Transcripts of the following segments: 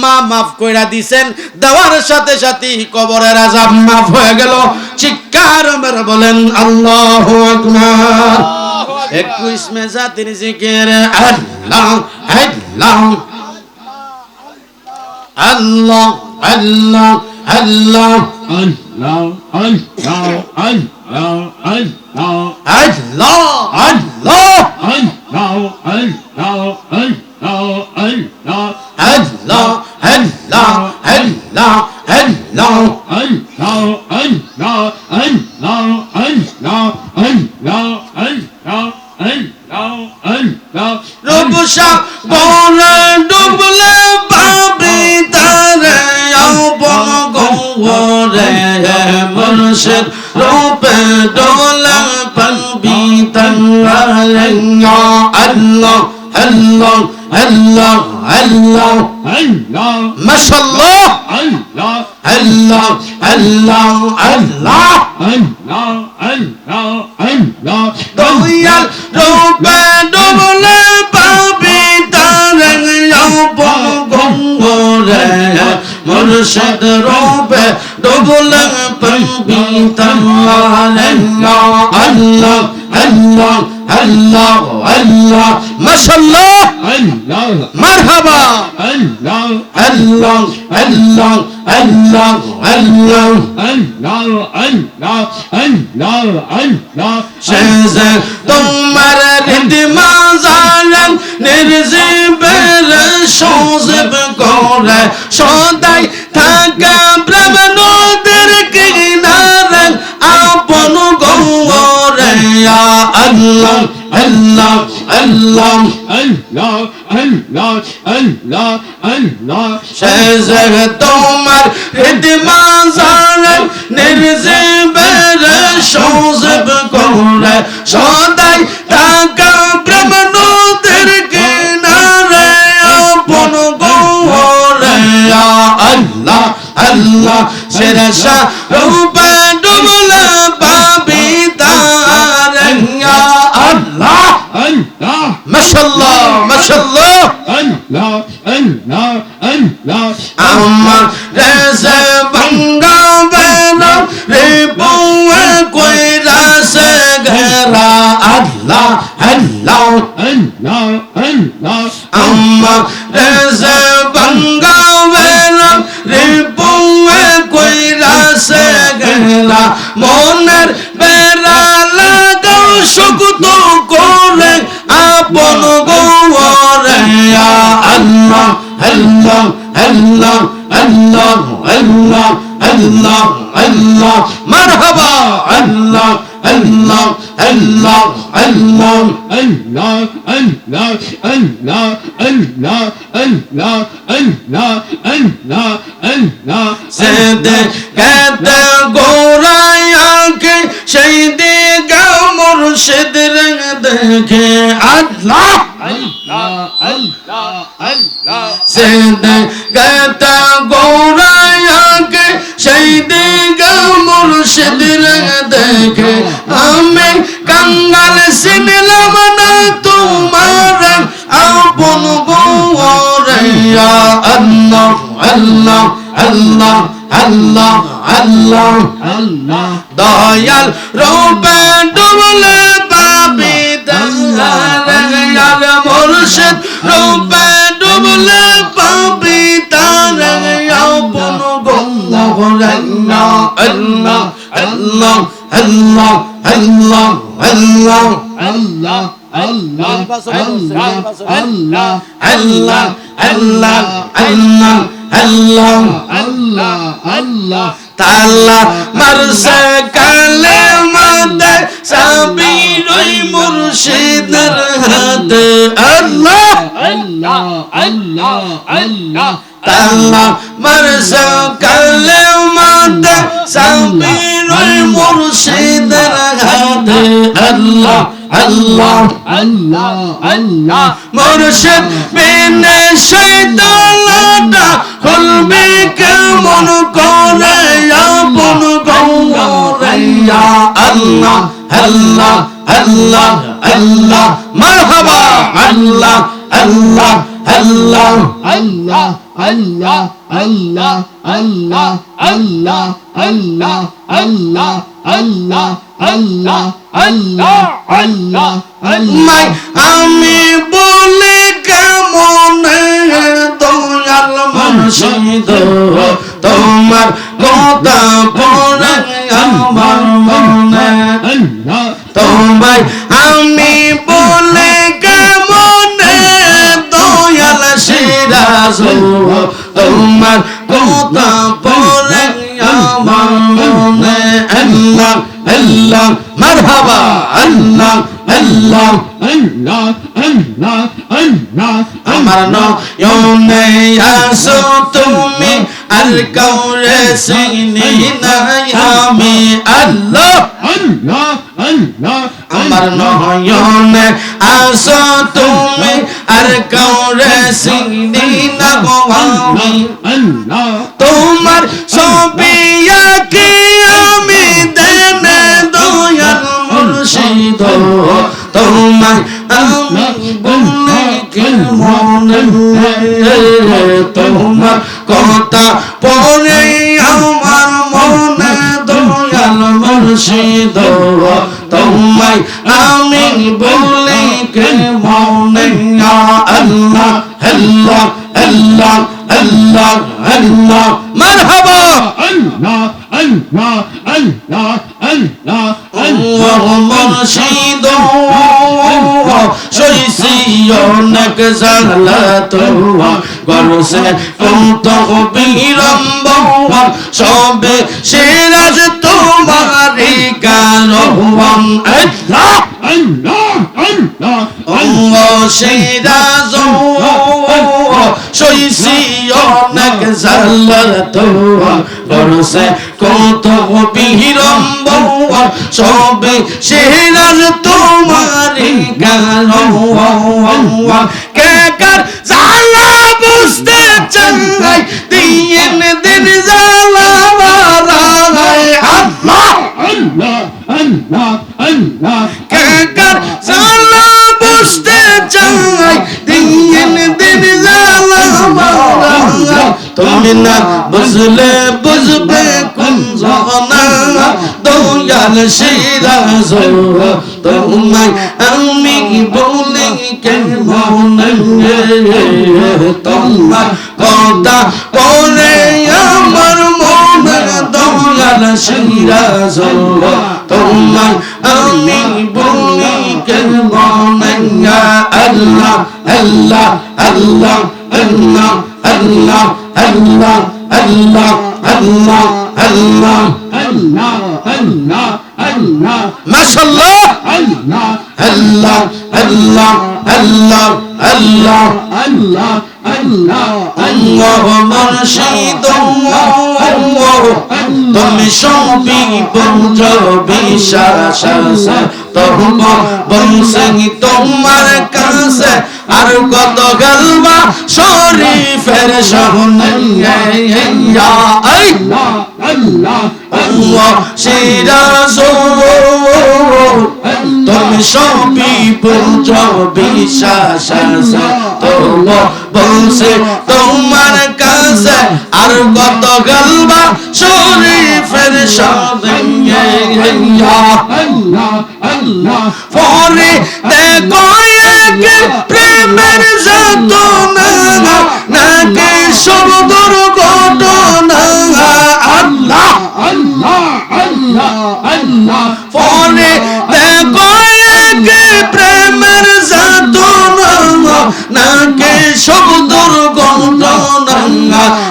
মা মাফ কইরা দিছেন দেওয়ার সাথে সাথে কবরের আজাব মাফ হয়ে গেল। চিৎকার বলেন আল্লাহু একটু ইসমে জাতির জিকির আল্লাহ আল্লাহ। আল্লাহ আল্লাহ আল্লাহ। Allah, আল্লাহ। আল্লাহ মনুষ্যের রূপে ডোলে পাবি তারে আল্লাহ আল্লাহ আল্লাহ আল্লাহ Allah, মাশাআল্লাহ Allah, আল্লাহ আল্লাহ আল্লাহ Allah, Allah, Allah, দয়াল রূপে মুর্শিদ রূপে তোমার সদাই থাকা কিনারে আপন গৌরে আল্লাহ আল্লাহ আল্লাহ Allah, Allah, Allah, Allah, শেষে তোমার রীতি মাজারেন নির্জীবের সজীব করে সদাই থাকা প্রেম নদীর কিনারে আপন গৌরে আল্লাহ আল্লাহ শেরশা রূপে ডুবলে মাশাআল্লাহ মাশাআল্লাহ। আল্লাহ আল্লাহ আল্লাহ আমার রেজে ভাঙ্গা বেনা, রে বউয়ে কই রাসে ঘেরা আল্লাহ আল্লাহ। আল্লাহ আল্লাহ আমার রেজে ভাঙ্গা বেনা, রে বউয়ে কই রাসে ঘেরা الله الله الله الله الله الله مرحبا الله الله Allah, Allah, Allah, Allah, Allah, Allah, Allah, Allah, সেদে কেতে গোরায়াকে সেই দিকে মুর্শিদ রঙ দেখে। আল্লাহ Allah, Allah, Allah, সেদে কেতে গোরায়াকে সেই দিকে মুর্শিদ রঙ দেখে। আমি কাঙ্গাল সিনলাম না তোমার আপন গোরে আল্লাহ আল্লাহ আল্লাহ আল্লাহ আল্লাহ Allah, দয়াল রূপে ডুবলে পাবি তার মুর্শিদ রূপে ডুবলে পাবি তার আপন গল্লাহ আল্লাহ আল্লাহ আল্লাহ আল্লাহ আল্লাহ আল্লাহ Allah, Allah, Allah, Allah, আল্লাহ আল্লাহ আল্লাহ আল্লাহ Allah, Allah, তালা মারসে কালে মাদে সাবির ওই মুর্শিদের হাতে আল্লাহ Allah, Allah, Allah, তালা মারসে কালে মাদে সাবির ওই আল্লাহ আল্লাহ Allah, Allah, মুর্শিদ বিনে শৈতানটা খুলবে কেমন করে আপন গৌরে আল্লাহ আল্লাহ আল্লাহ আল্লাহ মারহাবা আল্লাহ আল্লাহ আল্লাহ আল্লাহ আল্লাহ আল্লাহ আল্লাহ আল্লাহ আল্লাহ আল্লাহ আল্লাহ আল্লাহ আল্লাহ আল্লাহ মাই আমি বলে কেমন দয়াল মুর্শিদ তোমার কথা পড়ে আমার মনে। আল্লাহ তোমায় আমি বলে কেমন দয়াল সিরাজ আল্লাহ মারহাবা আল্লাহ আল্লাহ আল্লাহ আল্লাহ আল্লাহ আমার নয়নে আসো তুমি আর কাউরে চিনি নাই আমি আল্লাহ আল্লাহ আল্লাহ আমার নয়নে আসো তুমি আর কাউরে চিনি না গো আমি আল্লাহ তোমার ছবি আঁকি Yeah. অনেক গরসে কত বিলম্ব সবে সিরাজ তোমারি কারণ আল্লাহ আল্লাহ। কে কার জালা বুঝতে চাই দিন দিন বাড়াই আল্লাহ আল্লাহ আল্লাহ আল্লাহ কাকার জালা বুঝতে চাই দিন দিন বাড়াই তুমি না বুঝলে বুঝবে কোন জনা দয়াল সিরাজ তোমায় আমি বলে তোমার কথা পরে আমার মনে দয়াল সিরাজ তোমায় আমি বলে কেমন আল্লাহ আল্লাহ আল্লাহ আল্লাহ আল্লাহ আল্লাহ আল্লাহ আল্লাহ আল্লাহ আল্লাহ আল্লাহ আল্লাহ মাশাল্লাহ আল্লাহ। আল্লাহ। আল্লাহ আল্লাহ আল্লাহ আল্লাহ আল্লাহ আল্লাহ মুর্শিদ তুমি সবই বঞ্জ বিশ্বাস তহব বংশী, তোমার কাছে আর কত গলবা শরীফের সহনে আল্লাহ আল্লাহ আল্লাহ সিরাজ তুমি সবই বুঝো বিশ্বাস তোম বলছে কাছে আর কত গলবা শরীফের আল্লাহ পরে দেখো এক প্রেমের যাতনা, নাকি সুন্দর ঘটনা? আল্লাহ আল্লাহ আল্লাহ আল্লাহ। পরে দেখো এক প্রেমের নাকি সুন্দর ঘটনা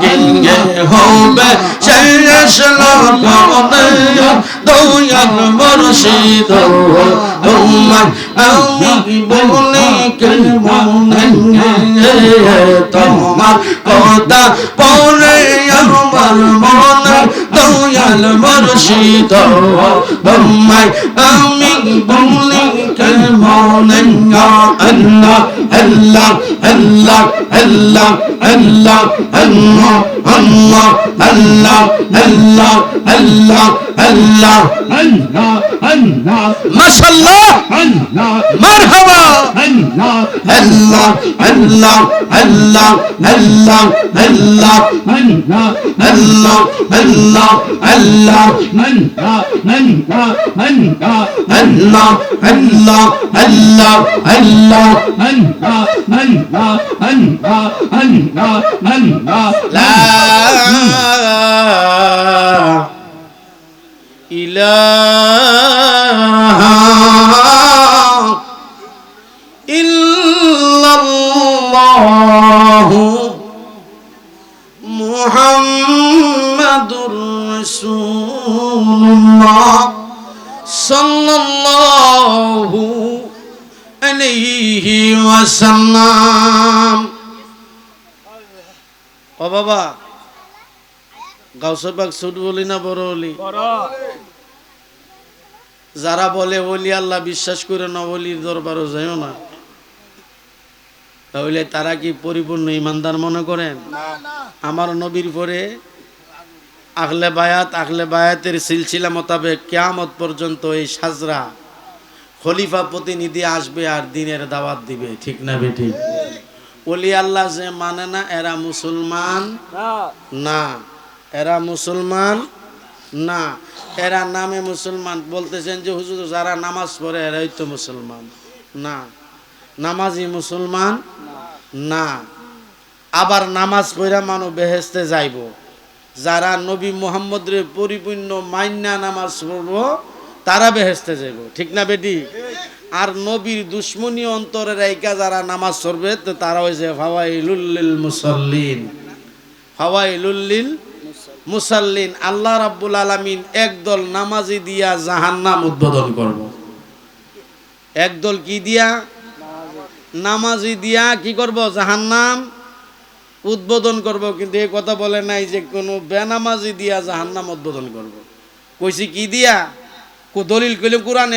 কিঙ্গে হবে শেষ লগনে। দয়াল মুর্শিদ তোমার আমি বলি কেমন তোমার কথা পরে আমার দয়াল মুর্শিদ তোমায় আমি আল্লাহ আল্লাহ আল্লাহ আল্লাহ আল্লাহ আল্লাহ। আল্লাহ আল্লাহ আল্লাহ আল্লাহ আল্লাহ Allah, Allah, মাশাআল্লাহ Allah, মারহাবা Allah, আল্লাহ আল্লাহ আল্লাহ আল্লাহ আল্লাহ Allah, আল্লাহ আল্লাহ আল্লাহ Allah, Allah, Allah, আল্লাহ আল্লাহ আল্লাহ আল্লাহ إله إلا الله محمد رسول الله صلى الله عليه وسلم ও বাবা গাউসবাগ ছোট বলি না বড় যারা বলে বলি আল্লাহ বিশ্বাস করে না বলির দরবারও যাইও না। তাহলে তারা কি পরিপূর্ণ ইমানদার মনে করেন? আমার নবীর পরে আখলে বায়াত আখলে বায়াতের সিলসিলা মোতাবেক কেয়ামত পর্যন্ত এই সাজরা খলিফা প্রতিনিধি আসবে আর দিনের দাওয়াত দিবে ঠিক না বেঠিক ওলি আল্লাহ যে মানে না এরা মুসলমান না। এরা মুসলমান? না। এরা নামে মুসলমান। বলতেছেন যে, হুজুর, যারা নামাজ পড়ে, এরাই তো মুসলমান। না। নামাজি মুসলমান? না। আবার নামাজ পড়া মানুষ বেহেস্তে যাইব। যারা নবী মোহাম্মদের পরিপূর্ণ মান্না নামাজ পড়ব, তারা বেহেস্তে যাইব। ঠিক না বেটি? আর নবীর দুশ্মনী অন্তরের এইকা যারা নামাজ পড়বে, তো তারা হয়েছে ফাওয়াইলুল্লিল মুসল্লিন। ফাওয়াইলুল্লিল মুসাল্লিন, আল্লাহ রাব্বুল আলামিন একদল নামাজি দিয়া জাহান্নাম উদ্বোধন করব। একদল কি দিয়া? নামাজি দিয়া কি করব? জাহান্নাম উদ্বোধন করব। কিন্তু এই কথা বলে নাই যে কোনো বেনামাজি দিয়া জাহান্নাম উদ্বোধন করব। কইছি কি দিয়া? দলিল কইলে কোরআনে